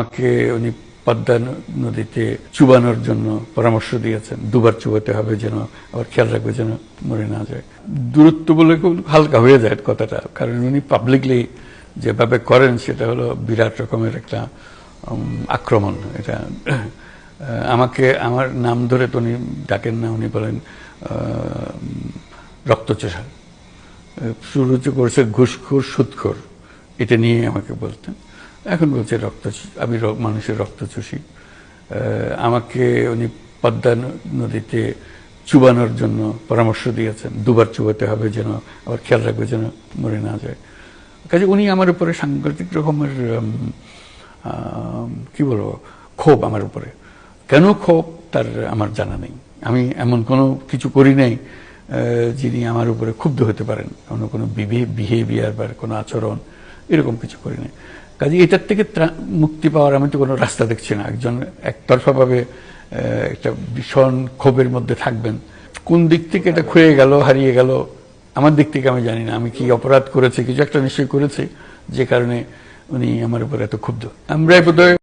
আমাকে উনি পদ্মা নদীতে চুবানোর জন্য পরামর্শ দিয়েছেন। দুবার চুবাতে হবে যেন, আবার খেয়াল রাখবে যেন মরে না যায়। দূরত্ব বলে হালকা হয়ে যায় কথাটা, কারণ উনি পাবলিকলি যেভাবে করেন সেটা হলো বিরাট রকমের একটা আক্রমণ। এটা আমাকে, আমার নাম ধরে তো উনি ডাকেন না, উনি বলেন রক্তচোষা। শুরু করেছে ঘুষখোর সুদখোর এটা নিয়ে আমাকে বলতেন। এখন বলছে রক্ত আমি মানুষের রক্ত চুষি আমাকে উনি পদ্মা নদীতে চুবানোর জন্য পরামর্শ দিয়েছেন। দুবার চুবাতে হবে যেন, আবার খেয়াল রাখবে যেন মরে না যায়। কাজে উনি আমার উপরে সাংঘাতিক রকমের কি বলব, ক্ষোভ আমার উপরে। কেন ক্ষোভ? তার আমার জানা নেই। আমি এমন কোনো কিছু করি নাই যিনি আমার উপরে ক্ষুব্ধ হতে পারেন। কোনো কোনো বিহেভিয়ার বা কোনো আচরণ, এরকম কিছু করি নাই। কাজে এটার থেকে মুক্তি পাওয়ার আমি তো কোনো রাস্তা দেখছি না। একজন একতরফাভাবে একটা ভীষণ ক্ষোভের মধ্যে থাকবেন। কোন দিক থেকে এটা ক্ষয়ে গেল, হারিয়ে গেল, আমার দিক থেকে আমি জানি না। আমি কি অপরাধ করেছি, কিছু একটা নিশ্চয়ই করেছি, যে কারণে উনি আমার উপর এত ক্ষুব্ধ। আমরা বোধহয়